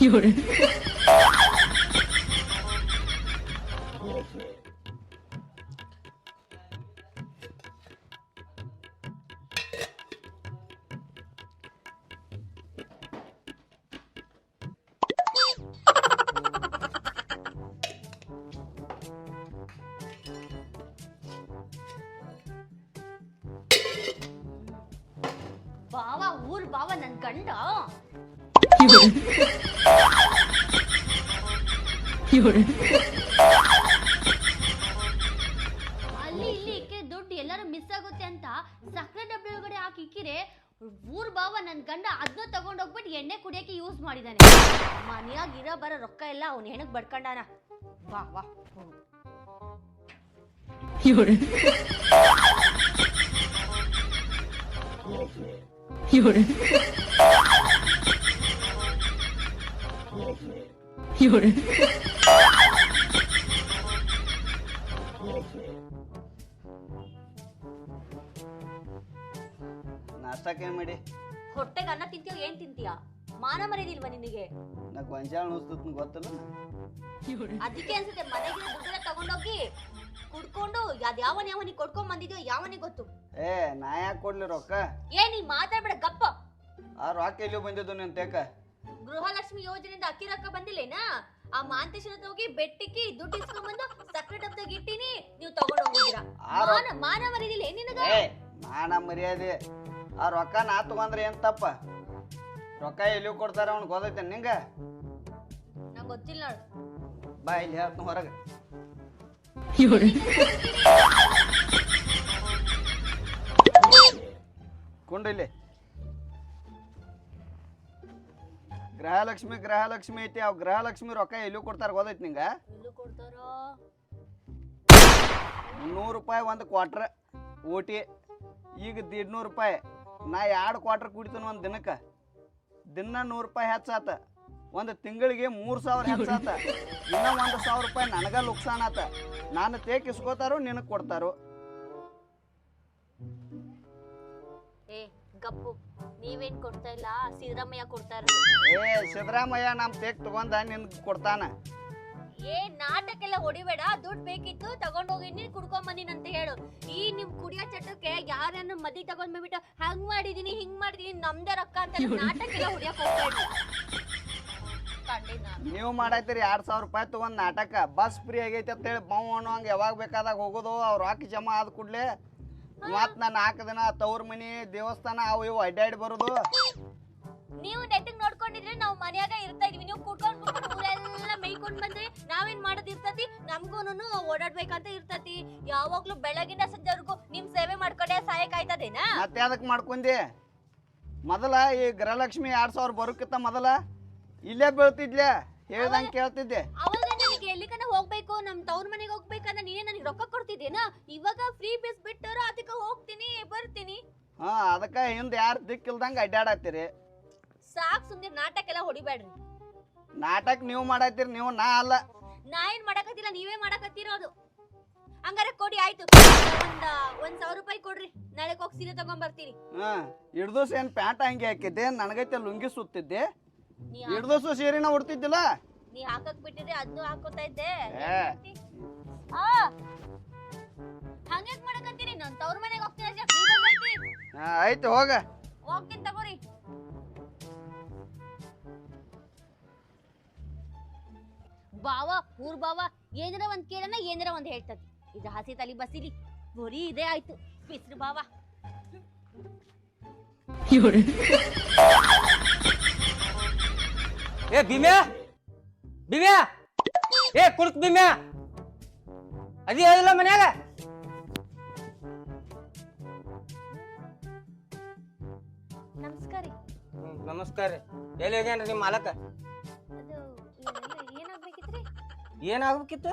有人，ಅಲ್ಲಿ ಇಲ್ಲಿ ಇಕ್ಕೆ ದುಡ್ಡು ಎಲ್ಲಾರು ಮಿಸ್ ಆಗುತ್ತೆ ಅಂತ ಸಕ್ಕರೆ ಡಬ್ಬಿ ಒಳಗಡೆ ಹಾಕಿ ಇಕ್ಕಿರೆ ಊರ್ ಬಾವ ನನ್ ಗಂಡ ಅದನ್ನ ತಗೊಂಡೋಗ್ಬಿಟ್ಟು ಎಣ್ಣೆ ಕುಡಿಯಕ್ಕೆ ಯೂಸ್ ಮಾಡಿದಾನೆ. ಮನ್ಯಾಗ ಇರೋ ಬರೋ ರೊಕ್ಕ ಎಲ್ಲ ಅವ್ನ ಹೆಣಕ್ ಬಡ್ಕಂಡಾನ. ವಾ ವಾ 有人，ನಾಷ್ಟಾಕ್ ಹೊಟ್ಟೆಗೆ ಅನ್ನ ತಿಂತೀಯೋ ಏನ್ ತಿಂತೀಯಾ? ಮಾನ ಮರ್ಯಾದಿಲ್ವಾ ನಿನಗೆ? ನಾ ಗೊಂಜಾಳ ನುಸ್ತತ್ ಗೊತ್ತಲ್ಲ ಅದಕ್ಕೆ ಅನ್ಸುತ್ತೆ ಮನೆಗೆ ದುಡ್ಡೆಲ್ಲ ತಗೊಂಡೋಗಿ ಕುಡ್ಕೊಂಡು ಅದ್ ಯಾವನ್ ಯಾವನಿಗೆ ಕೊಡ್ಕೊಂಡ್ ಬಂದಿದ್ಯೋ ಯಾವನಿಗೆ ಗೊತ್ತು? ಏ ನಾ ಯಾಕ ಕೊಡ್ಲಿ ರೊಕ್ಕ? ಏ ನೀ ಮಾತಾಡ್ಬೇಡ ಗಪ್ಪ. ಆ ರೊಕ್ಕ ಎಲ್ಲಿ ಬಂದಿದ್ದು ನಿನ್ ತೇಕ? ಗೃಹಲಕ್ಷ್ಮಿ ಯೋಜನೆಯಿಂದ ಅಕ್ಕಿ ರೊಕ್ಕ ಬಂದಿಲ್ಲೇನಾ? ಆ ಮಾಂತೇಶನ ಹೋಗಿ ಬೆಟ್ಟಿಕ್ಕಿ ದುಡ್ಡು ಇಸ್ಕೊಂಡ್ಬಂದು ಸಕ್ಕರೆ ಡಬ್ದಾಗ ಇಟ್ಟಿನಿ ನೀವು ತಗೊಂಡೋಗಿದ್ದೀರಾ ಮಾನ ಮಾನ ಮರ್ಯಾದಿಲ್ಲ ಏನ್ ನಿನಗ? ಏ ಮಾನ ಮರ್ಯಾದೆ. ಆ ರೊಕ್ಕ ನಾ ತಗೊಂಡ್ರೆ ಏನ್ ತಪ್ಪ? ರೊಕ್ಕ ಎಲ್ಲಿ ಕೊಡ್ತಾರ ಅವ್ನು ಗೊತ್ತೈತೆ ನಿಂಗ? ನಂಗೆ ಗೊತ್ತಿಲ್ಲ ನೋಡು. ಬಾ ಇಲ್ಲಿ ಹೇಳ್ತೀನಿ ಹೊರಗೆ. ಕುಂಡಿಲ್ಲಿ ಗೃಹಲಕ್ಷ್ಮಿ ಗೃಹಲಕ್ಷ್ಮಿ ಐತಿ. ಅವ್ ಗೃಹಲಕ್ಷ್ಮಿ ರೊಕ್ಕ ಎಲ್ಲಿ ಕೊಡ್ತಾರ ಗೊತ್ತೈತಿ ನಿಂಗ? ಎಲ್ಲೂ ಕೊಡ್ತಾರೋ? ನೂರು ರೂಪಾಯಿ ಒಂದು ಕ್ವಾಟ್ರ್ ಓಟಿ ಈಗ ದಿಡ್ನೂರು ರೂಪಾಯಿ. ನಾ ಎರಡು ಕ್ವಾರ್ಟರ್ ಕುಡಿತೀನಿ ಒಂದು ದಿನಕ್ಕೆ. ದಿನ ನೂರು ರೂಪಾಯಿ ಹೆಚ್ಚಾತ. ಒಂದು ತಿಂಗಳಿಗೆ ಮೂರು ಸಾವಿರ ಹೆಚ್ಚಾತ. ಇನ್ನ ಒಂದು ಸಾವಿರ ರೂಪಾಯಿ ನನಗ ನುಕ್ಸಾನ್ ಆತ. ನಾನು ತೇಕ್ ಇಸ್ಕೋತಾರೋ ನಿನಗೆ ಕೊಡ್ತಾರು? ಏ ಗಪ್ಪು. ನೀವೇನ್ ಕೊಡ್ತಾ ಇಲ್ಲ? ಸಿದ್ದರಾಮಯ್ಯ ಕೊಡ್ತಾರ ಏ ಸಿದ್ದರಾಮಯ್ಯ ನಮ್ಮ ತೇಕ್ ತಗೊಂಡ ನಿನ್ಗೆ ಕೊಡ್ತಾನ. ಏ ನಾಟಕ್ಕೆಲ್ಲ ಹೊಡಿಬೇಡ ದುಡ್ಡು ಬೇಕಿತ್ತು ತಗೊಂಡೋಗಿ ನೀನ್ ಕುಡ್ಕೊಂಬಂದಿನ ಅಂತ ಹೇಳು. ಈ ನಿಮ್ ಕುಡಿಯೋ ಚಟಕ್ಕೆ ಯಾರನ್ನ ಮದಿ ತಗೊಂಡ್ ಬಂದ್ಬಿಟ್ಟು ಹಂಗ್ ಮಾಡಿದೀನಿ ಹಿಂಗ್ ಮಾಡಿದೀನಿ ನಮ್ದೇ ರೊಕ್ಕ ಅಂತ ನಾಟಕೆಲ್ಲ ಹೊಡಿಯಕ್ ನಾನು. ನೀವು ಮಾಡಾಯ್ತೀರಿ ಎರಡು ಸಾವಿರ ರೂಪಾಯಿ ತಗೊಂಡ್ ನಾಟಕ. ಬಸ್ ಫ್ರೀ ಆಗೈತೆ ಅಂತೇಳಿ ಬಾವು ಅನ್ನೋ ಹಂಗೆ ಯಾವಾಗ ಬೇಕಾದಾಗ ಹೋಗೋದು ಅವ್ರು ಹಾಕಿ ಜಮಾ ಆದ ಕೂಡಲೇ. ಮತ್ ನಾನು ನಾಲ್ಕು ದಿನ ತವ್ರ ಮನಿ ದೇವಸ್ಥಾನ ಅವು ಇವು ಅಡ್ಡಾಡಿ ಬರೋದು. ನೀವು ನೆಟ್ಟಿಗೆ ನೋಡ್ಕೊಂಡಿದ್ರೆ ನಾವು ಮನ್ಯಾಗ ಇರ್ತಾ ಇದೀವಿ. ನೀವು ಕುಟ್ಕೊಂಡು ಊರೆಲ್ಲ ಮೇಯ್ಕೊಂಡ್ ಬಂದ್ರೆ ನಾವೇನ್ ಮಾಡೋದ್ ಇರ್ತತಿ? ನಮ್ಗೂನು ಓಡಾಡ್ಬೇಕಂತ ಇರ್ತತಿ. ಯಾವಾಗ್ಲೂ ಬೆಳಗಿನ ಸಂಜೆವರೆಗೂ ನಿಮ್ ಸೇವೆ ಮಾಡ್ಕೊಂಡೆ ಸಹಾಯಕ ಆಯ್ತದೇನಾ? ಮತ್ತೆ ಅದಕ್ಕೆ ಮಾಡ್ಕೊಂಡಿ. ಮೊದಲ ಈ ಗೃಹಲಕ್ಷ್ಮಿ ಎರಡ್ ಸಾವಿರ ಬರೋಕ್ಕಿಂತ ಮೊದಲ ಇಲ್ಲೇ ಬೀಳ್ತಿದ್ಲೆ. ಹೇಳ್ದಂಗೆ ಕೇಳ್ತಿದ್ದೆ. ಅವಾಗ ನನಗೆ ಎಲ್ಲಿಗನ ಹೋಗ್ಬೇಕು? ನಮ್ ತವ್ರ ಮನೆಗೆ ಹೋಗ್ಬೇಕಂದ್ರೆ ನೀನೇ ನನಗೆ ರೊಕ್ಕ ಕೊಡ್ತಿದ್ದೇನಾ ಇವಾಗ ಫ್ರೀ ಬಸ್ ಬಿಟ್ಟರು ಅದಕ್ಕೆ ಹೋಗ್ತೀನಿ ಬರ್ತೀನಿ. ಹಾ ಅದಕ್ಕೆ ಹಿಂದೆ ಯಾರು ದಿಕ್ಕಿಲ್ದಂಗ ಅಡ್ಡಾಡತ್ತೀರಿ ಸಾಕ್ ಸುಮ್ನೆ ನಾಟಕ ಎಲ್ಲ ಹೊಡಿಬೇಡ್ರಿ. ನಾಟಕ ನೀವು ಮಾಡತ್ತೀರಿ ನೀವು ನಾ ಅಲ್ಲ. ನಾ ಏನ್ ಮಾಡಕತ್ತಿಲ್ಲ ನೀವೇ ಮಾಡಕತ್ತಿರೋದು ಹಂಗಾರೆ ಕೊಡಿ ಆಯ್ತು. ಒಂದ ಒಂದ್ ಸಾವಿರ ರೂಪಾಯಿ ಕೊಡ್ರಿ. ನಾಳೆ ಹೋಗಿ ಸೀರೆ ತಗೊಂಡ್ ಬರ್ತೀನಿ. ಹಾಂ ಹಿಡ್ದೋಸ್ ಏನು ಪ್ಯಾಂಟ್ ಹಂಗೆ ಹಾಕಿದ್ದೆ ನನಗೈತೆ ಲುಂಗಿ ಸುತ್ತಿದ್ದೆ. ನೀ ದಿವಸ ಸೀರೆನ ಉಡ್ತಿದ್ದಿಲ್ಲ? ನೀ ಹಾಕಕ್ ಬಿಟ್ಟಿದ್ರೆ ಅದನ್ನು ಹಾಕೋತಾ ಇದ್ದೆ. ಏ. ಆ ಹಂಗ್ಯಾಕ್ ಮಾಡಕತ್ತೀರಿ? ನಾನ್ ತವ್ರ ಮನೆಗೆ ಹೋಗ್ತೀನಿ ಅಷ್ಟೇ free bus ಐತಿ. ಹಾಂ ಆಯ್ತು ಹೋಗ. ಹೋಗ್ತೀನಿ ತಗೋರಿ ಬಾವ ಊರ್ ಬಾವ ಏನಾರ ಒಂದ್ ಕೇಳನ ಏನಾರ ಒಂದ್ ಹೇಳ್ತದ. ಇದು ಹಸಿ ತಲಿ ಬಸಿಲಿ ಬರೀ ಇದೇ ಆಯ್ತು. ಬಿಸ್ರು ಬಾವ. 有人，ಏ ಭೀಮ್ಯಾ? ಭೀಮ್ಯಾ? ಏ ಕುಡ್ಕ್ ಭೀಮ್ಯಾ? ಅದಿ ಹೇಳಿಲ್ಲ ಮನ್ಯಾಗ? ನಮಸ್ಕಾರ ರೀ. ಹ್ಮ್, ನಮಸ್ಕಾರ ರೀ. ಎಲ್ಲಿ ಹೋಗ್ಯಾನ್ರಿ ನಿಮ್ಮ ಮಾಲಕ? ಅದು ಏನಿಲ್ಲ, ಏನಾಗ್ಬೇಕಿತ್ರಿ ಏನಾಗ್ಬೇಕಿತ್ತು.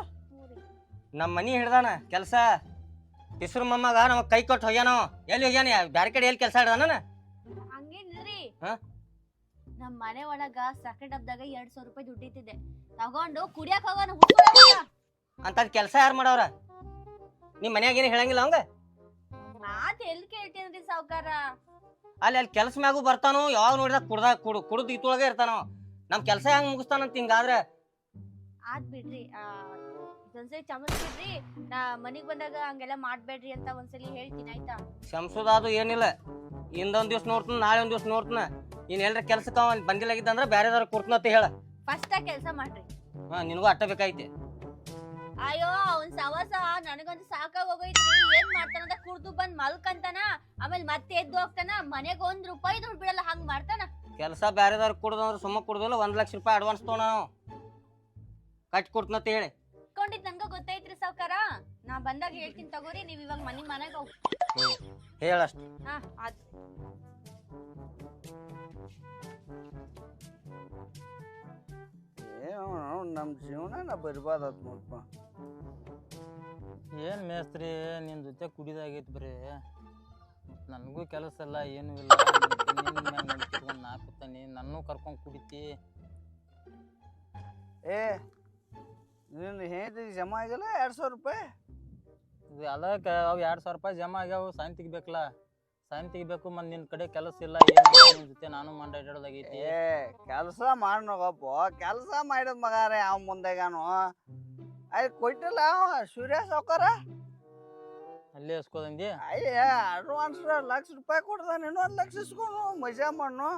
ನಮ್ಮ ಮನಿ ಹಿಡ್ದಾನ ಕೆಲಸ. ತಿಸ್ರು ಮೊಮ್ಮಗ ನಮಗ್ ಕೈ ಕೊಟ್ಟು ಹೋಗ್ಯಾನ. ಎಲ್ಲಿ ಹೋಗ್ಯಾನ? ಬ್ಯಾರೆ ಕಡೆ ಎಲ್ಲಿ ಕೆಲಸ ಹಿಡ್ದಾನ ಹಂಗೇನಿಲ್ರಿ. ಹಾ? ನಮ್ ಮನೆ ಒಳಗ ಸಕ್ಕರೆ ಡಬ್ದಾಗ ಎರಡ್ ಸಾವಿರ ರೂಪಾಯಿ ದುಡ್ಡಿತ್ತಿದೆ ತಗೊಂಡು ಕುಡಿಯಕ್ ಹೋಗೋಣ ಹುಡ್ಕೊಳೋಣ. ಅಂತದ್ ಕೆಲಸ ಯಾರು ಮಾಡವ್ರ? ನಿಮ್ ಮನ್ಯಾಗ ಏನು ಹೇಳಂಗಿಲ್ಲ ಅವಂಗ? ಮಾತ್ ಎಲ್ ಕೇಳ್ತೇನ್ರಿ ಸಾವ್ಕಾರ? ಅಲ್ಲಿ ಅಲ್ಲಿ ಕೆಲಸ ಮ್ಯಾಗೂ ಬರ್ತಾನೋ ಯಾವಾಗ ನೋಡಿದ ಕುಡ್ದ ಕುಡ್ ಕುಡ್ದು ಇತ್ತೊಳಗೆ ಇರ್ತಾನೋ. ನಮ್ ಕೆಲ್ಸ ಹೆಂಗ್ ಮುಗಿಸ್ತಾನಂತ ಹಿಂಗಾದ್ರೆ ಆದ್ ಬಿಡ್ರಿ ಆ, ಚಮಸ್ ಚಮಚ್ ಬಿಡ್ರಿ ನಾ ಮನಿಗ್ ಬಂದಾಗ ಹಂಗೆಲ್ಲ ಮಾಡ್ಬೇಡ್ರಿ ಅಂತ ಒಂದ್ಸಲಿ ಹೇಳ್ತೀನಿ ಆಯ್ತಾ? ಶಂಸುದಾದು ಏನಿಲ್ಲ. ಇಂದೊಂದ್ ದಿವ್ಸ ನೋಡ್ತಾನ ನಾಳೆ ಒಂದ್ ದಿವ್ಸ ನೋಡ್ತಾನ. ಇನ್ ಎಲ್ರ ಕೆಲ್ಸಕ್ಕ ಅವ ಬಂದಿಲ್ಲಾಗಿದ್ದ ಅಂದ್ರ ಬ್ಯಾರೆದವ್ರ ಅಂತ ಹೇಳ. ಫಸ್ಟ್ ಕೆಲ್ಸ ಮಾಡ್ರಿ. ಹಾ ನಿನಗೂ ಅಟ್ಟ ಬೇಕಾಯ್ತಿ. ಅಯ್ಯೋ ಅವ್ನ್ ಸವಾಸ ನನಗಂತೂ ಸಾಕಾಗ್ ಹೋಗೈತ್ರಿ ಏನ್ ಮಾಡ್ತಾನಂತ ಕುಡ್ದು ಬಂದ್ ಮಲ್ಕಂತಾನ ಆಮೇಲೆ ಮತ್ತೆ ಎದ್ದು ಹೋಗ್ತಾನ ಮನೆಗ್ ಒಂದ್ ರೂಪಾಯಿ ದುಡ್ಡು ಬಿಡಲ್ಲ ಹಂಗ್ ಮಾಡ್ತಾನ? ಕೆಲಸ ಬ್ಯಾರೆದವ್ರ ಕುಡ್ದಂದ್ರ ಸುಮ್ಮ ಕುಡ್ದಿಲ್ಲ ಒಂದ್ ಲಕ್ಷ ರೂಪಾಯಿ ಅಡ್ವಾನ್ಸ್ ನಾವು. ಕಟ್ಟಿ ಕೊಡ್ತನಂತ ಹೇಳಿ. ಇಟ್ಕೊಂಡಿದ್ ನನ್ಗ ಗೊತ್ತೈತ್ರಿ ಸಾವ್ಕಾರ? ನಾ ಬಂದಾಗ ಹೇಳ್ತೀನಿ ತಗೋರಿ ನೀವ್ ಇವಾಗ ಮನಿ ಮನೆಗ್ ಹೋಗಿ. ಹೇಳಷ್ಟ ಹಾ ಆತ್ ಏನು ನಮ್ಮ ಜೀವನ ಬರ್ಬಾರ್ದು ನೋಡಪ್ಪ ಏನ್ ಮೇಸ್ತ್ರಿ ನಿನ್ ಜೊತೆ ಕುಡಿದಾಗೈತಿ ಬರೀ. ನನಗೂ ಕೆಲಸ ಇಲ್ಲ ಏನು ಇಲ್ಲ. ನಿನ್ನ ಮ್ಯಾಗ ನಂಬಿಕೆಟ್ಕೊಂಡ್ ನಾ ಕೂತಾನಿ ನನ್ನೂ ಕರ್ಕೊಂಡು ಕುಡಿತಿ. ಏ ನಿನ್ನ ಹೆಂಡತಿಗೆ ಜಮಾ ಆಗಿಲ್ಲ ಎರಡು ಸಾವಿರ ರೂಪಾಯಿ? ಅದಕ್ಕೆ ಅವು ಎರಡು ಸಾವಿರ ರೂಪಾಯಿ ಜಮಾ ಆಗ್ಯಾವ ಸೈನ್ ತೆಗಿಬೇಕಲ್ಲ? ಸೈನ್ ತೆಗಿಬೇಕು ಮತ್ತು ನಿನ್ನ ಕಡೆ ಕೆಲಸ ಇಲ್ಲ ನಿನ್ನ ಜೊತೆ ನಾನು ಮಂಡಾಡೋದಾಗೈತಿ ಏ ಕೆಲಸ ಮಾಡ್ನೋಗಪ್ಪ ಕೆಲಸ ಮಾಡಿದ ಮಗಾರೆ ಅವ ಮುಂದೆಗಾನು ಅಯ್ಯ ಕೊಟ್ಟಿಲ್ಲ ಅವ ಸೂರ್ಯ ಸಾವ್ಕಾರ ಅಲ್ಲೇ ಇಸ್ಕೋದಂದಿ ಅಯ್ಯ ಅಡ್ವಾನ್ಸ್ ಲಕ್ಷ ರೂಪಾಯಿ ಕೊಡ್ದಾನ ಇನ್ನೊಂದು ಲಕ್ಷ ಇಸ್ಕೊನು ಮಜಾ ಮಾಡ್ನು.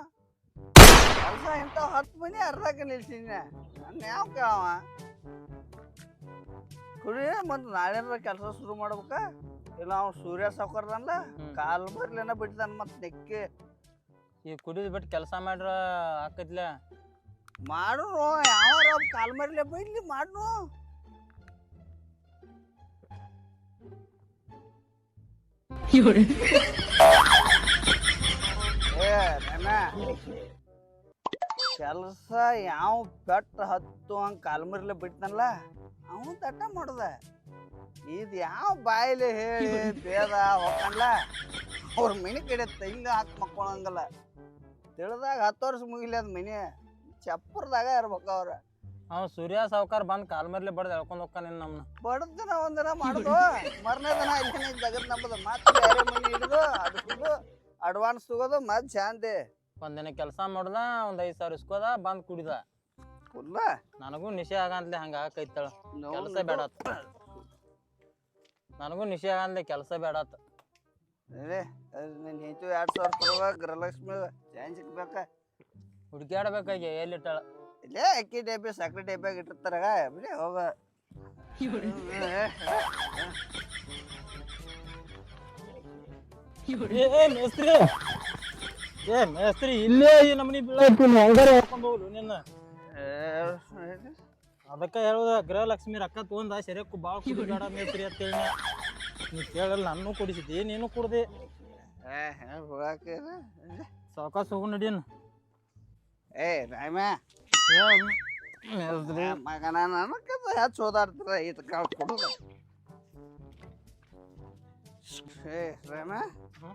ಕೆಲಸ ಇಂಥವು ಹತ್ತು ಮನೆ ಅರ್ಧಕ್ಕೆ ನಿಲ್ಸಿನಿ ನನ್ನ ಯಾವ ಕೇಳವ? ಕುಡಿ ಮತ್ತು ನಾಳೆ ಕೆಲಸ ಶುರು ಮಾಡ್ಬೇಕ? ಇಲ್ಲ ಅವ್ನು ಸೂರ್ಯ ಸಾವ್ಕಾರ್ದಲ್ಲ. ಕಾಲ್ ಬರ್ಲೇನ ಬಿಡ್ತಾನ ಮತ್ತೆ ನೆಕ್ಕಿ. ಈ ಕುಡಿದು ಬಿಟ್ಟು ಕೆಲಸ ಮಾಡ್ರ ಆಕತ್ಲ? ಮಾಡು ಯಾವ ಕಾಲ್ ಮರ್ಲೆ ಬೈಲಿ ಮಾಡ್ನು ಏ ಏ ಕೆಲಸ ಯಾವ ಪೆಟ್ಟ ಹತ್ತು ಹಂಗೆ ಕಾಲ್ಮರ್ಲೆ ಬಿಟ್ಟನಲ್ಲ ಅವನು ತಟ್ಟ ಮಾಡ್ದ. ಇದು ಯಾವ ಬಾಯಿಲೆ ಹೇಳಿ ಬೇದ ಹೋಗಲ್ಲ ಅವ್ರ ಮನೆ ಕಡೆ ಹಿಂಗ ಹಾಕಿ ಮಕ್ಕೊಳಂಗಲ್ಲ. ತಿಳಿದಾಗ ಹತ್ತು ವರ್ಷ ಮುಗಿಲಿ ಅದ್ ಮನೆ. ಚಪ್ಪರ್ದಾಗ ಇರ್ಬೇಕು ಅವ್ರ. ಅವ ಸೂರ್ಯ ಸಾವುಕಾರ ಬಂದ್ ಕಾಲ್ ಬಡ್ದ ಎಳ್ಕೊಂಡ್ ಹೋಗ್ತಾನ ನಮ್ಮನ್ನ ಬಡತನ ಒಂದಿನ ಮಾಡುದು. ಮರನೇ ದಿನ ಇಲ್ಲಿ ಜಗತ್ ನಂಬುದು ಮತ್ತೆ ಬೇರೆ ಮನೆ ಹಿಡಿದು ಅಡ್ಸುದು ಅಡ್ವಾನ್ಸ್ ತಗೋದು ಮತ್ತೆ ಶಾಂತಿ. ಒಂದಿನ ಕೆಲಸ ಮಾಡ್ದ ಒಂದ್ ಐದ್ ಸಾವಿರ ಇಸ್ಕೋದ ಬಂದ್ ಕುಡಿದ. ಫುಲ್ಲ ನನಗೂ ನಿಶೆ ಆಗಂತ್ಲೆ ಹಂಗ ಆಕೈತಳ ಕೆಲಸ ಬೇಡ ಆತ್. ನನಗೂ ನಿಶೆ ಆಗಂದ್ಲೆ ಕೆಲಸ ಬೇಡ ಆತ್. ನಿನ್ನ ಹೆಂಚು ಎರಡು ಸಾವಿರ ತರುವ ಗೃಹಲಕ್ಷ್ಮಿ ಚಾನ್ ಸಿಕ್ಬೇಕ ಹುಡ್ಕ್ಯಾಡ್ಬೇಕಾಗಿ ಎಲ್ಲಿಟ್ಟಾಳ? ಇಲ್ಲೇ ಅಕ್ಕಿ ಟೈಪಿ ಸಕ್ರೆ ಟೈಪಾಗಿ ಇಟ್ಟಿರ್ತಾರಾಗ ಬಿಡಿ ಹೋಗ. ಏ ಮೇಸ್ತ್ರಿ! ಏ ಮೇಸ್ತ್ರಿ ಇಲ್ಲೇ ಈ ನಮ್ನಿ ಬೀಳಾಯ್ತು ಹಂಗಾರ ಹೇಳ್ಕೊಂಡ್ ಹೋಗ್ಲು ನಿನ್ನ. ಅದಕ್ಕ ಹೇಳುದ ಗೃಹಲಕ್ಷ್ಮಿ ರೊಕ್ಕ ತಗೊಂಡ ಸರಿಯಕ್ಕೂ ಬಾಳ ಕುಡಿಬೇಡ ಮೇಸ್ತ್ರಿ ಅಂತ ಹೇಳಿ. ನೀ ಕೇಳಲ್ಲ ನನ್ನೂ ಕುಡಿಸಿದ್ದಿ ನೀನು ಕುಡ್ದಿ. ಸಾವಕಾಶ ಹೋಗು ನಡೀನ್. ಏ ರಾಮ ಮೇಸ್ತ್ರಿ. ಮಗನ ನನಕದ ಹೆಚ್ಚು ಓದಾಡ್ತಾರ ಇದು ಕಾಳು ಕೊಡುದ. ಏ ರಾಮ? ಹ್ಮ್?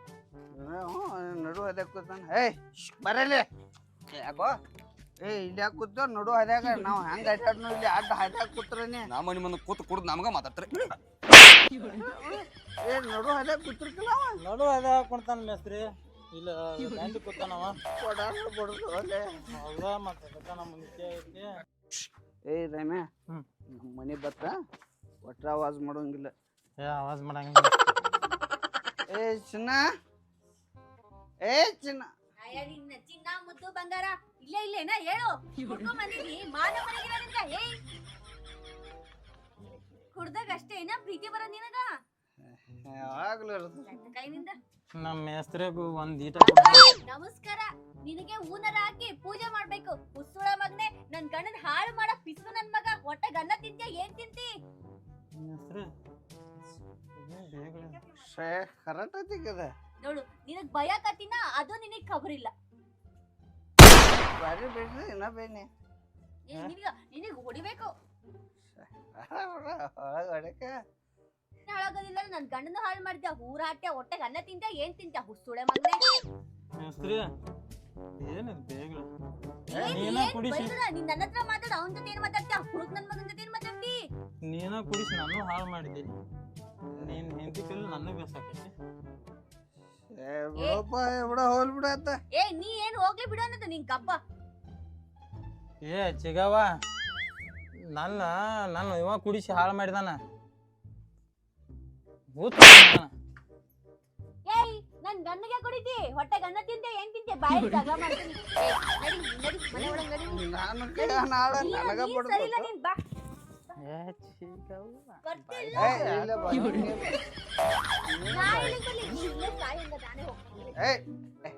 ನಡು ಹದ್ಯಾಗ ಕೂತಾನ ಏಯ್ ಬರಲಿ. ಯಾಕೋ? ಏ ಇಲ್ಲಿ ಯಾಕೆ ಕೂತ ನಡು ನಾವು ಹೆಂಗೆ ಅಡ್ಡಾಡ್ನು ಇಲ್ಲಿ ಅಡ್ಡ ಕೂತ್ರನಿ. ಮನಿ ಮುಂದೆ ಕೂತು ಕುಡ್ದು ನಮ್ಗೆ ಮಾತಾಡ್ತಾರೆ. ಏ ನಡು ನಡು ಅದ ಮೇಸ್ತ್ರಿ. ಇಲ್ಲ ಗಂಡಿ ಕೂತಾನವ ಕೊಡಾರು ಬಡ್ದು ಅಲ್ಲೇ. ಹೌದಾ ಮತ್ತೆ ಅದಕ್ಕ ನಮ್ಮ ಮುಂಚೆ ಐತಿ. ಏ ರಾಮ ಹ್ಮ್. ನಮ್ಮ ಮನೆ ಬತ್ತ ಒಟ್ರ ಆವಾಜ್ ಮಾಡೋಂಗಿಲ್ಲ. ಏ ಆವಾಜ್ ಮಾಡಂಗಿಲ್ಲ. ಏ ಚಿನ್ನ. ಏ ಚಿನ್ನ. ಅಯ್ಯ ನಿನ್ನ ಚಿನ್ನ ಮುದ್ದು ಬಂಗಾರ. ಇಲ್ಲೇ ಇಲ್ಲೇನ ಹೇಳು. Fiore, ಕುಡ್ಕೊಂಡ್ ಬಂದಿದ್ನಿ ಮಾನ ಮನೆಗಿಲ್ಲ ನಿನ್ಗ ಏಯ್ ಕುಡ್ದಾಗ ಅಷ್ಟೇ ಏನ ಪ್ರೀತಿ ಬರ ನಿನಗ? ಯಾವಾಗ್ಲೂ ಇರ್ತದೆ ನನ್ನ ಕೈನಿಂದ. ನಮ್ಮ ಮೇಸ್ತ್ರಿಗೂ ಒಂದ್ ಈಟ ಅಬ್ಬಾ, ನಮಸ್ಕಾರ. ನಿನಗೆ ಹೂನರ ಹಾಕಿ ಪೂಜೆ ಮಾಡ್ಬೇಕು. ಉಸುಳ ಮಗ್ನೆ ನನ್ ಗಂಡನ್ ಹಾಳು ಮಾಡ ಪಿಸು ನನ್ ಮಗ. ಹೊಟ್ಟೆ ಗನ್ನ ತಿಂತ್ಯ ಏನ್ ತಿಂತಿ? ಮೇಸ್ತ್ರಿ ಶೇ ಕರೆಕ್ಟ್ ಐತಿಗದ ನೋಡು ನಿನಗ್ ಭಯ ಕತ್ತಿನ ಅದು ನಿನಗ್ ಖಬರಿಲ್ಲ ಬಾರಿ ಬೇಡ್ರಿ ಇನ್ನ ಬೇನೆ ಏ, ನಿನಗ ನಿನಗ್ ಹೊಡಿಬೇಕು. ಒಳಗ ಹೊಡಕ. ಹಾಳಾಗೋದಿಲ್ಲ ನನ್ ಗಂಡನ ಹಾಳು ಮಾಡಿದ್ಯ ಊರಾಟ್ಯ ಹೊಟ್ಟೆಗೆ ಅನ್ನ ತಿಂತ ಏನ್ ತಿಂತ ಹುಸುಳೆ ಮಗ್ನೆ. ಮೇಸ್ತ್ರಿ ಏನಿದ್ ಬೇಗ ನೀನ ಕುಡಿಸಿ. ನೀನ್ ನನ್ನ ಹತ್ರ ಮಾತಾಡ ಅವನ ಜೊತೆ ಏನ್ ಮಾತಾಡ್ತೀಯ? ಹುಡುಗ ನನ್ ಮಗನ ಜೊತೆ ಏನ್ ಮಾತಾಡ್ತಿ? ನೀನ ಕುಡಿಸಿ ನಾನು ಹಾಳು ಮಾಡಿದ್ದಿ ನೀನ್ ಹೆಂಡತಿ ಕೈಲಿ ನನ್ನ ಬೇಸಾಕೈತಿ ಏ ಬಿಡಪ್ಪ ಬಿಡ ಹೋಲ್ ಬಿಡ ಅಂತ. ಏ ನೀ ಏನ್ ಹೋಗ್ಲಿ ಬಿಡು ಅನ್ನದ ನಿನ್ ಕಪ್ಪ. ಏ ಚಿಗವ ನನ್ನ ನನ್ನ ಇವ ಕುಡಿಸಿ ಹಾಳು ಮಾಡಿದಾನ. ಭೂತ. ಏಯ್ ನನ್ ಗಂಡಗೆ ಕುಡಿತಿ? ಹೊಟ್ಟೆ ಗಂಡ ತಿಂತೆ ಏನ್ ತಿಂತೆ ಬಾಯಿ ಜಗಳ ಮಾಡ್ತೀನಿ. ಏ, ನಡಿ ನಡಿ ಮನೆ ಒಳಗ್ ನಡಿ. ನಾನು ಕೈ ನಾಡ ಇಲ್ಲ, ನನಗ ನೀನ್ ಸರಿ ಇಲ್ಲ, ನೀನ್ ಬಾ. ಏ ಚಿಗವ್ವ. ಬರ್ತಿಲ್ಲ ಏ ಇಲ್ಲ ಬಾ ನಾ ಇಲ್ಲಿಗ್ ಬರ್ಲಿ, ನೀನ್ ಇಲ್ಲೇ ಸಾಯಿ ಹಂಗ ನಾನೇ ಹೋಗ್ತೀನಿ ಏಯ್ ಏ,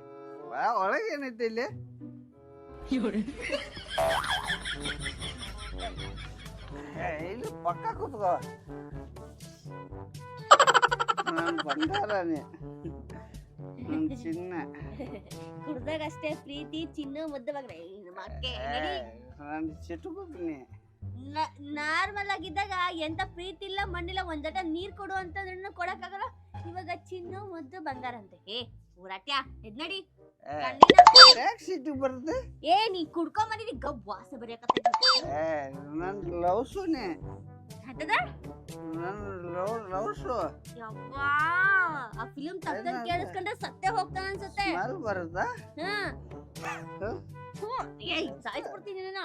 ಬಾ ಒಳಗೆ ಏನೈತಿ ಇಲ್ಲಿ 有人， ಏ, ಇಲ್ಲಿ ಪಕ್ಕ ಕೂತ್ಕೋ ನಾನು ಬಂಗಾರ ನೀ ನನ್ ಚಿನ್ನ ಕುಡ್ದಾಗ ಅಷ್ಟೇ ಪ್ರೀತಿ ಚಿನ್ನ ಮುದ್ದವಾಗ ಮಕ್ಕೆ ನಡಿ ಆಗಿದ್ದಾಗ ಎಂತ ಪ್ರೀತಿ ಇಲ್ಲ ಮಣ್ಣಿಲ್ಲ ಒಂದ್ ಜಟ ನೀರ್ ಕೊಡು ಅಂತಂದ್ರೂ ಕೊಡಕ್ಕಾಗಲ್ಲ. ಇವಾಗ ಚಿನ್ನ ಮದ್ದು ಬಂಗಾರ ಅಂತೆ ಏ ಊರಾಟ್ಯ ಎದ್ ನಡಿ. ಗಂಡಿನ ಯಾಕೆ ಸಿಟ್ಟು ಬರುತ್ತೆ ಏ ನೀ ಕುಡ್ಕೊಂಡ್ ಬಂದಿದಿ ಗಬ್ ವಾಸ ಬರೆಯಕತ್ತೈತಿ ಏ ನನ್ ಲವ್ಸುನೇ ಹತ್ತದ ನನ್ ಲವ್ ಲವ್ಸು ಯವ್ವಾ ಆ ಫಿಲ್ಮ್ ತಪ್ಪದಂಗ್ ಕೇಳಿಸ್ಕೊಂಡ್ರೆ ಸತ್ತೆ ಹೋಗ್ತಾನ ಅನ್ಸುತ್ತೆ. ಸ್ಮೆಲ್ ಬರುತ್ತಾ? ಏಯ್ ಸಾಯಿಸ್ಬಿಡ್ತೀನಿ ನಾನು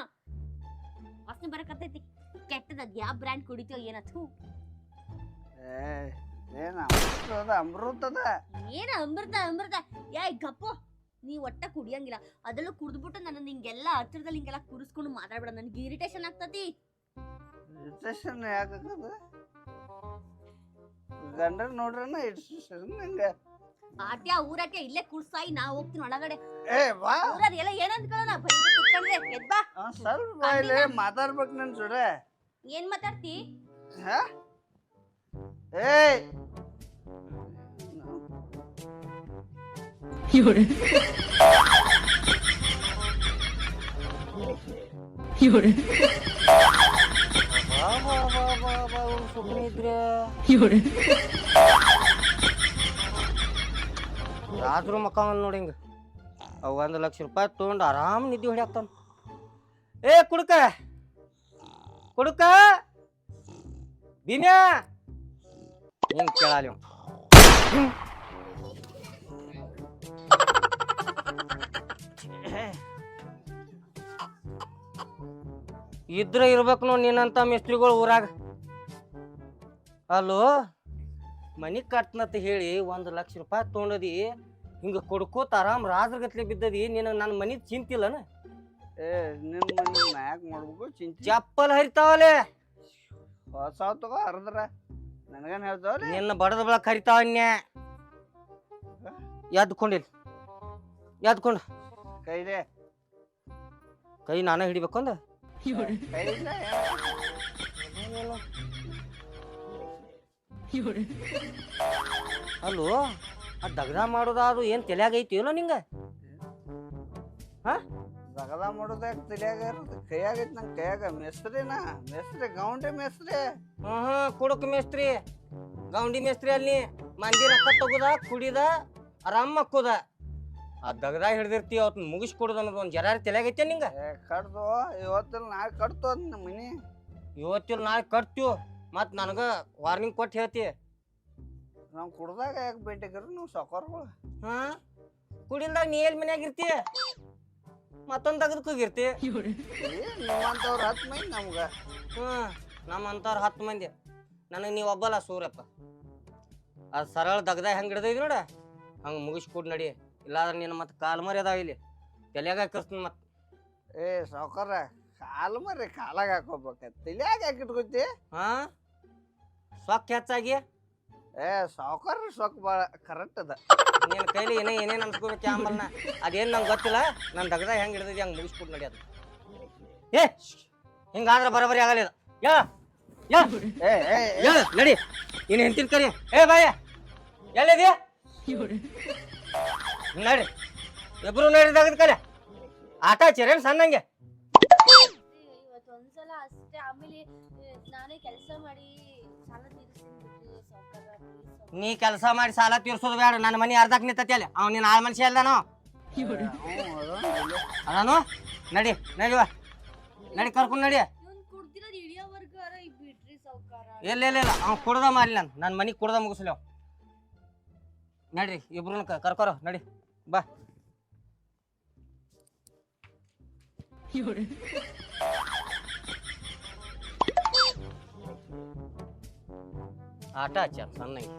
ವಾಸನೆ ಬರಕತ್ತೈತಿ. ಕೆಟ್ಟದ ಯಾವ ಬ್ರ್ಯಾಂಡ್ ಕುಡಿತೀಯೋ ಏನತ್ತು ಏನ್ ಅಮೃತದ ಅಮೃತದ? ಏನ ಅಮೃತ ಅಮೃತ? ಏಯ್ ಗಪ್ಪು. ನೀ ಒಟ್ಟ ಕುಡಿಯಂಗಿಲ್ಲ. ಅದೆಲ್ಲ ಕುಡಿದ್ಬಿಟ್ಟು ನನ್ನ ಹಿಂಗೆಲ್ಲ ಹತ್ರದಲ್ಲಿ ಹಿಂಗೆಲ್ಲ ಕುರಿಸ್ಕೊಂಡು ಮಾತಾಡ್ಬೇಡ. ನನ್ಗೆ ಇರಿಟೇಷನ್ ಆಗ್ತತಿ. ಇರಿಟೇಷನ್ ಗಂಡ ನೋಡ್ರನ ಇರಿಟೇಷನ್ ನಂಗೆ. ಆಟ್ಯ ಊರಾಟ್ಯ ಇಲ್ಲೇ ಕುಡ್ಸಾಯಿ ನಾ ಹೋಗ್ತೀನಿ ಒಳಗಡೆ. ಏ ಬಾ. ಎಲ್ಲ ಬೈದು ಕುತ್ಕೊಂಡ್ರೆ ಎದ್ ಬಾ. ಸ್ವಲ್ಪ ಮಾತಾಡ್ಬೇಕು ನನ್ ಜೋಡೆ. ಏನ್ ಮಾತಾಡ್ತಿ? ಹಾ? ಏ ಸುಮ್ಮನೆ ಇದ್ರೆ ರಾತ್ರಿ ಮಕ್ಕವನ್ ನೋಡಿ ಹಿಂಗ. ಒಂದ್ ಲಕ್ಷ ರೂಪಾಯಿ ತಗೊಂಡು ಆರಾಮ್ ನಿದ್ದೆ ಹೊಡ್ಯಾಕ್ತಾನ ಏ ಕುಡ್ಕ! ಕುಡ್ಕ? ಬಿನ್ಯಾ ಹಿಂಗ್ ಕೇಳಲಿ. ಇದ್ರ ಇರ್ಬೇಕು ನೋಡ್ ನಿನ್ನಂತ ಮಿಸ್ತ್ರಿಗಳು ಊರಾಗ. ಅಲ್ಲೋ, ಮನಿ ಕಟ್ನತ್ ಹೇಳಿ ಒಂದು ಲಕ್ಷ ರೂಪಾಯಿ ತೊಗೊಂಡದಿ, ಹಿಂಗ ಕೊಡ್ಕೋತ ಆರಾಮ್ ರಾಜ್ರಗತ್ಲೆ ಬಿದ್ದದಿ, ನಿನಗ ನನ್ನ ಮನಿ ಚಿಂತಿಲ್ಲನ? ಏ ನಿಮ್ಮ ಯಾಕೆ ಮಾಡಬೇಕು ಚಿಂಚಿ. ಚಪ್ಪಲ್ ಹರಿತಾವಲೆ? ಹೊಸ ತಗೋ ಹರಿದ್ರ. ನನಗೇನು ಹೇಳ್ತಾವಲ್ಲ ನಿನ್ನ ಬಡದ ಬಳಕ ಹರಿತಾವನ್ಯ ಎದ್ಕೊಂಡಿಲ್ ಎದ್ಕೊಂಡು ಕೈಲೇ. ಕೈ ನಾನೇ ಹಿಡಿಬೇಕು ಅಂದ? ಕೈಲೇ. ಅಲ್ಲೋ ಆ ದಗ್ದ ಮಾಡೋದ ಅದು ಏನು ತಲೆಯಾಗೈತಿ ಅಲ್ಲ ನಿಂಗೆ? ಹಾ? ಜಗದ ಮಾಡೋದಾಗ ತಲಿಯಾಗ ಇರುತ್ತೆ ಕೈಯಾಗ ಐತಿ ನಂಗೆ ಕೈಯಾಗ ಮೆಸ್ರಿನಾ ಮೇಸ್ತ್ರಿ ಗೌಂಡಿ ಮೇಸ್ತ್ರಿ. ಹ್ಮ್ ಹ್ಮ್ ಕುಡಕ್ ಮೇಸ್ತ್ರಿ. ಗೌಂಡಿ ಮೇಸ್ತ್ರಿ ಅಲ್ಲಿ ಮಂದಿ ರೊಕ್ಕ ತಗೋದ ಕುಡಿದ ಆರಾಮ್ ಮಕ್ಕೋದ. ಆ ದಗದ ಹಿಡ್ದಿರ್ತಿ ಅವತ್ ಮುಗಿಸ್ ಕೊಡುದ ಅನ್ನೋದು ಒಂದ್ ಜರ ತಲೆಯಾಗೈತೆ ನಿಂಗೆ? ಏ ಕಡ್ದು ಇವತ್ತಿಲ್ಲ ನಾಳೆ ಕಟ್ತು ಅದ್ ನಮ್ಮ ಮನಿ. ಇವತ್ತಿಲ್ ನಾಳೆ ಕಟ್ತೀವಿ ಮತ್ ನನಗ ವಾರ್ನಿಂಗ್ ಕೊಟ್ಟು ಹೇಳ್ತಿ. ನಾವು ಕುಡ್ದಾಗ ಯಾಕೆ ಭೇಟಿಗಾರ ನೀವು ಸಕೋರ್ಗಳು ಹಾ? ಕುಡಿಲ್ದಾಗ ನೀ ಎಲ್ಲಿ ಮನ್ಯಾಗ ಇರ್ತಿ? ಮತ್ತೊಂದ್ 人，ಏ ನಿಮ್ಮಂತವ್ರು ಹತ್ತು ಮಂದಿ ನಮ್ಗೆ. ಹ್ಮ್ ನಮ್ಮಂತವ್ರ ಹತ್ತು ಮಂದಿ. ನನಗೆ ನೀವು ಒಬ್ಬಲ್ಲ ಸೂರ್ಯಪ್ಪ ಅದು ಸರಳ ದಗ್ದ ಹೆಂಗ್ ಹಿಡ್ದೈತಿ ನೋಡ? ಹಂಗೆ ಮುಗಿಸ್ಕೊಡ್ ನಡಿ. ಇಲ್ಲಾದ್ರೆ ನೀನು ಮತ್ತೆ ಕಾಲ್ ಮರಿ ಅದಾವ ಇಲ್ಲಿ ತಲೆಯಾಗ ಕರ್ಸ್ತೀನಿ ಮತ್ತೆ. ಏ ಸಾವ್ಕಾರ ಕಾಲು ಮರಿ ಕಾಲಾಗ ಹಾಕೋಬೇಕ. ತಲಿಯಾಗ ಹಾಕಿಟ್ಕೊತಿ ಹಾ? ಸೊಕ್ಕ ಹೆಚ್ಚಾಗಿ? ಏ ಸಾವುಕಾರ ಸೊಕ್ ಭಾಳ ಕರೆಕ್ಟ್ ಅದ. ನೀನು ಕೈಲಿ ಏನೇ ಏನೇನು ಅನ್ಸ್ಕೋಬೇಕು ಆಂಬಲ್ನ ಅದೇನು ನಂಗೆ ಗೊತ್ತಿಲ್ಲ. ನನ್ನ ತಗದ ಹೆಂಗೆ ಹಿಡಿದಿದ್ದೆ ಹಂಗೆ ಮುಗಿಸ್ಬಿಟ್ಟು ನಡಿ ಅದು ಏ ಹಿಂಗಾದ್ರೆ ಬರೋಬರಿ ಆಗಲಿ ಇದು. ಯಾ ಯಾ ಏ ಏ ಯಾ ನಡಿ. ನೀನು ಹೆಂತಿನ ಕರಿ. ಏ ಬಾಯ. ಎಲ್ಲಿದೆಯಾ ನಡಿ. ಇಬ್ರು ನಡಿ ತೆಗೆದು ಕಲೆ ಆಟ ಚಿರೇನು ಸಣ್ಣಂಗೆ. ಇವತ್ತು ಒಂದ್ಸಲ ಅಷ್ಟೇ ಆಮೇಲೆ ನಾನೇ ಕೆಲಸ ಮಾಡಿ ಸಾಲ ನೀ ಕೆಲಸ ಮಾಡಿ ಸಾಲ ತೀರ್ಸೋದು ಬೇಡ, ನನ್ನ ಮನೆ ಅರ್ಧಕ್ಕೆ ನಿಂತತಿ ಅವ್ನು ನೀನು ಆಳ್ ಮನುಷ್ಯ ಅಲ್ದಾನೋ? ಅದಾನು? ನಡಿ ನಡಿವ ನಡಿ, ಕರ್ಕೊಂಡು ನಡಿ. ಇಲ್ಲ ಇಲ್ಲ ಇಲ್ಲ ಅವ್ನು ಕುಡ್ದ ಮಾಡಲಿ ನಾನು ನನ್ನ ಮನೆ ಕುಡ್ದ ಮುಗಿಸ್ಲಿ ಅವ್. ನಡ್ರಿ ಇಬ್ರು ಕರ್ಕೊರೋ, ನಡಿ, ಬಾ. ಆಟ ಹಚ್ಚಾರ ಸಣ್ಣಗೆ.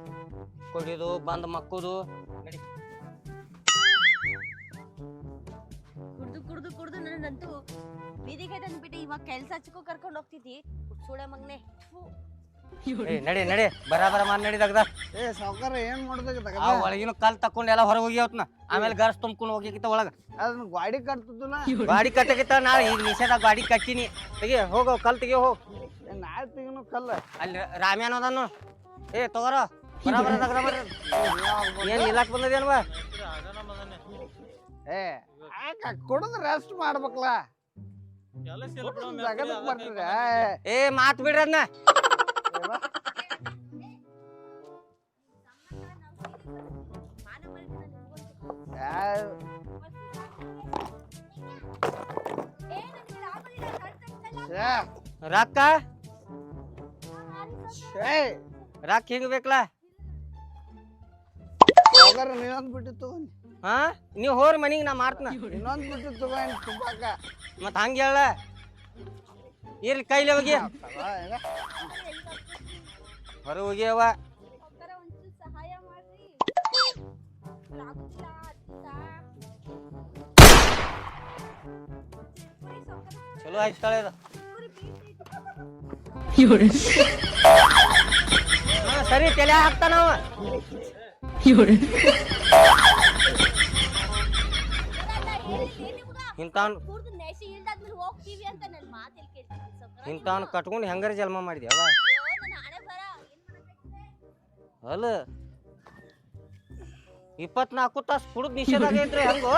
ಕುಡಿದು ಬಂದು ಮಕ್ಕದು. ಕುಡ್ದು ಕುಡ್ದು ಕುಡ್ದು ನನ್ನಂತೂ ಬೀದಿಗೆ ತಂದ್ಬಿಟ್ಟು ಇವಾಗ ಕೆಲಸ ಹಚ್ಕೋ ಕರ್ಕೊಂಡು ಹೋಗ್ತಿದ್ದಿ. ಸುಳೆ ಮಗ್ನೆ. ನಡಿ ನಡಿ. ಬರ ಬರ ಮಾಡಿ ನಡಿದಾಗ ಏ ಸಾವುಕಾರ ಏನ್ ಮಾಡ್ದಾಗ ಆ ಒಳಗಿನ ಕಲ್ ತಕ್ಕೊಂಡು ಎಲ್ಲ ಹೊರಗೆ ಹೋಗಿ ಅವತ್ನ ಆಮೇಲೆ ಗರ್ಸ್ ತುಂಬ್ಕೊಂಡು ಹೋಗಿಕ್ಕಿತ್ತ ಒಳಗ. ಅದನ್ನ ಗಾಡಿ ಕಟ್ತದಲ್ಲ ಗಾಡಿ ಕಟ್ಟಕಿತ್ತ ನಾ ಈಗ ನಿಷೇಧ ಗಾಡಿ ಕಟ್ಟಿನಿ. ತೆಗಿ ಹೋಗೋ ಕಲ್ ತೆಗಿ ಹೋಗ. ನಾಳೆ ತೆಗಿನೂ ಕಲ್ಲ. ಅಲ್ಲಿ ರಾಮ್ಯಾನ ಅದನ್ನು ಏ ತಗೋರ. ಏನ್ ನಿಲ್ಲಕ್ ಬಂದದೇನ್ವಾ ಏ ಕುಡಿದ್ ರೆಸ್ಟ್ ಮಾಡ್ಬೇಕಲ್ಲ ಜಗದಕ್ ಬರ್ತೀರ ಏ ಮಾತ್ ಬಿಡ್ರಿ ಅದನ್ನ ರೊಕ್ಕ? ಏ ರಾಕ್ ಹಿಂಗ್ ಬೇಕಲ್ಲ ಯಾವ್ದಾರ ಇನ್ನೊಂದ್ ಬಿಟ್ಟು ತಗೊಂಡ್ ಹಾ ನೀವ್ ಹೋರ್ ಮನಿಗ್ ನಾ ಮಾಡ್ತನ ಇನ್ನೊಂದ್ ಬಿಟ್ಟು ತಗೊಂಡ್ ತುಂಬಾಕ ಮತ್ ಹಂಗ ಹೇಳ ಇರ್ಲಿ ಕೈಲಿ ಹೋಗಿ ಹೊರ ಹೋಗಿ ಅವ ಚಲೋ ಆಯ್ತು ತಳೆ ಸರಿ ತಲೆ ಹಾಕ್ತಾನವ ಇಂಥವ್ನು ಇಂಥವ್ನು ಕಟ್ಕೊಂಡು ಹೆಂಗಾರ ಜನ್ಮ ಮಾಡಿದ್ಯಾವ? ಅಲ್ಲ. ಇಪ್ಪತ್ನಾಲ್ಕು ತಾಸು ಕುಡಿದ್ ನಿಷೇಧಾಗ ಐತ್ರಿ ಹೆಂಗೋ?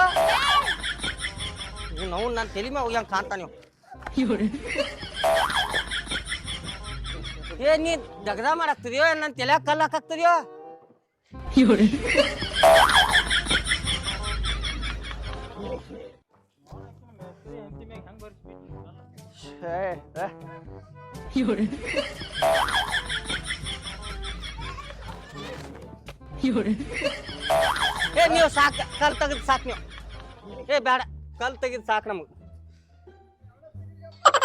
ನಾವು ನನ್ನ ತಲೆ ಮ್ಯಾಗ ಹೋಗ್ಯಂಗೆ ಕಾಣ್ತಾನೆ ಏ ನೀ ದಗದ ಮಾಡಾಕ್ತಿದ್ಯೋ ನನ್ನ ತಲೆ ಕಲ್ಲು ಹಾಕಾಕ್ತಿದ್ಯೋ ಛೇ, ಏ, ಏ ನೀವು ಸಾಕು ಕಲ್ ತೆಗೆದು ಸಾಕು ನೀವು ಏ ಬೇಡ ಕಲ್ ತೆಗೆದು ಸಾಕು ನಮಗೆ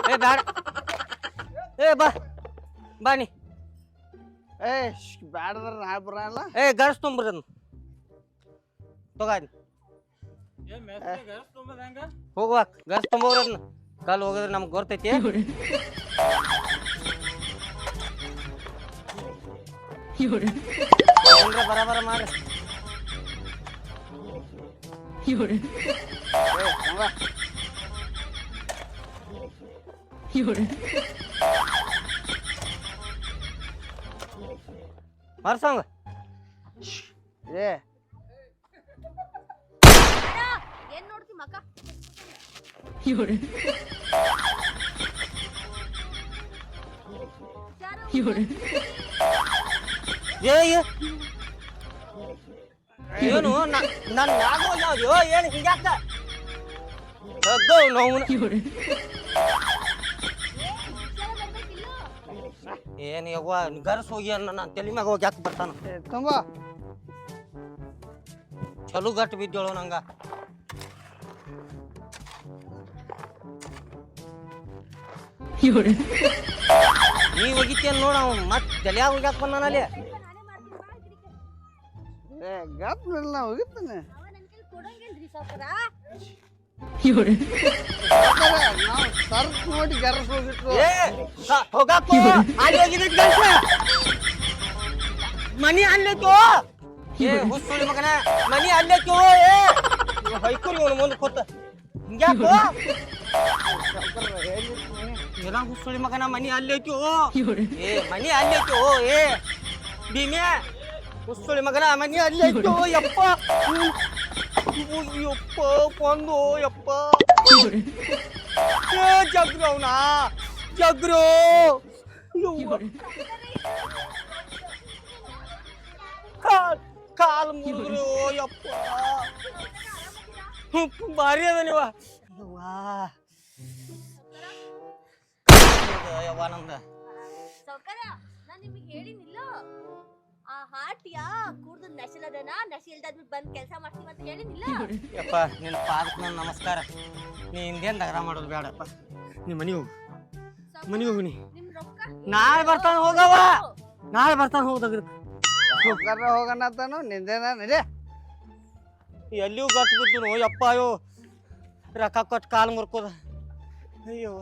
ಏ ಬೇಡ ಏ ಬಾ ಬಾನಿ ಏ ಬ್ಯಾಡದ್ರ ನಾ ಬರಲ್ಲ ಏ ಗರ್ಸ್ ತುಂಬ್ರದನ್ ತಗೋನಿ ಹೋಗ್ವಾಕ್ ಗರ್ಸ್ ತುಂಬೋರದ್ನ ಕಾಲು ಹೋಗಿದ್ರೆ ನಮ್ಗೆ ಗೊತ್ತೈತಿ ಬರಾಬರ ಮಾಡ್ರಿ ಇವ್ರೆ ಇವ್ರೆ ಬರ್ಸಂಗ ಏ. ಏನ್ ನೋಡ್ತಿ ಮಕ್ಕ ಏ ಏ. ಏನು ನನ್ನ ಯಾಕೋ ಯಾವ್ದು ಏನು ಹಿಂಗ್ಯಾಕ? ನೋವು. ಏನ್ ಯವ್ವ ಗರ್ಸ್ ಹೋಗಿ ಅನ್ನ ನಾನು ತಲೆ ಮ್ಯಾಗ ಹೋಗಿ ಯಾಕೆ ಬರ್ತಾನ? ತುಂಬ ಚಲೋ ಗಟ್ಟು ಬಿದ್ದೋಳು ನಂಗ，ನೀ ಹೋಗಿತ್ತೇನ್ ನೋಡ ಅವ ಮತ್ ತಲ್ಯಾಗ ಹೋಗ್ಯಾಕ ಬಂದಾನ ಅಲ್ಲಿ. ಏ ಗಪ್ ಹೋಗಿತ್ತಾನೆ ಸರ್ಕ್ ನೋಡಿ ಗರ್ಸ್ ಹೋಗಿಟ್ರು ಏ ಹ- ಹೋಗಾಕೋ ಅಲ್ಲಿ ಹೋಗಿದ್ದ ಗರ್ಸ ಮನಿ ಅಲ್ಲೈತೋ ಏ ಹುಸ್ಸುಳಿ ಮಗನ ಮನಿ ಅಲ್ಲೈತೋ ಏ ಹೈಕೂರಿ ಇವನು ಮುಂದೆ ಕೂತ. ಹಿಂಗ್ಯಾಕೋ? ಏನ ಹುಸ್ಸುಳಿ ಮಗನ ಮನಿ ಅಲ್ಲೈತೋ 有人，ಏ ಮನಿ ಅಲ್ಲೈತೋ ಏ ಭೀಮ್ಯಾ ಹುಸ್ಸುಳಿ ಮಗನ ಮನಿ ಅಲ್ಲೈತೋ ಯಪ್ಪ ಹ್ಮ್. ಅಯ್ಯೋ, ಯಪ್ಪ ಕೊಂದು ಯಪ್ಪ ಏ ಜಗ್ರು ಅವನ ಜಗ್ರು ಕಾಲ್ ಕಾಲ್ ಮುರಿದ್ರು ಯಪ್ಪ ಭಾರಿ ಅದ ನೀವ ಯವ್ವ ನಂದ ಹಾಟ್ಯಾ ಕುಡ್ದು ನಶಿಲದನ? ನಶಿ ಇಲ್ದಾದ್ಬಿಟ್ಟು ಬಂದ್ ಕೆಲಸ ಮಾಡ್ತೀವಿ ಅಂತ ಹೇಳಿನಿಲ್ಲ ಯಪ್ಪ ನಿನ್ನ ಪಾದಕ್ಕೆ ನನ್ನ ನಮಸ್ಕಾರ. ನೀ ಹಿಂದೇನ್ ದಗರ ಮಾಡೋದು ಬೇಡಪ್ಪ ನೀ ಮನೆ ಹೋಗು. ಮನೆ ಹೋಗು ನೀ ನಿಮ್ ರೊಕ್ಕ ನಾಳೆ ಬರ್ತಾನ ಹೋಗವ ನಾಳೆ ಬರ್ತಾನ ಹೋಗ್ ದಗದ ಹೋಗಣ ಅಂತಾನು? ನಿಂದೇನ? ನಡೆ ಎಲ್ಲಿಯೂ ಗಟ್ ಬಿದ್ದು ಯಪ್ಪ ಅಯ್ಯೋ. ರೊಕ್ಕ ಕೊಟ್ಟು ಕಾಲು ಮುರ್ಕೋದ. ಅಯ್ಯೋ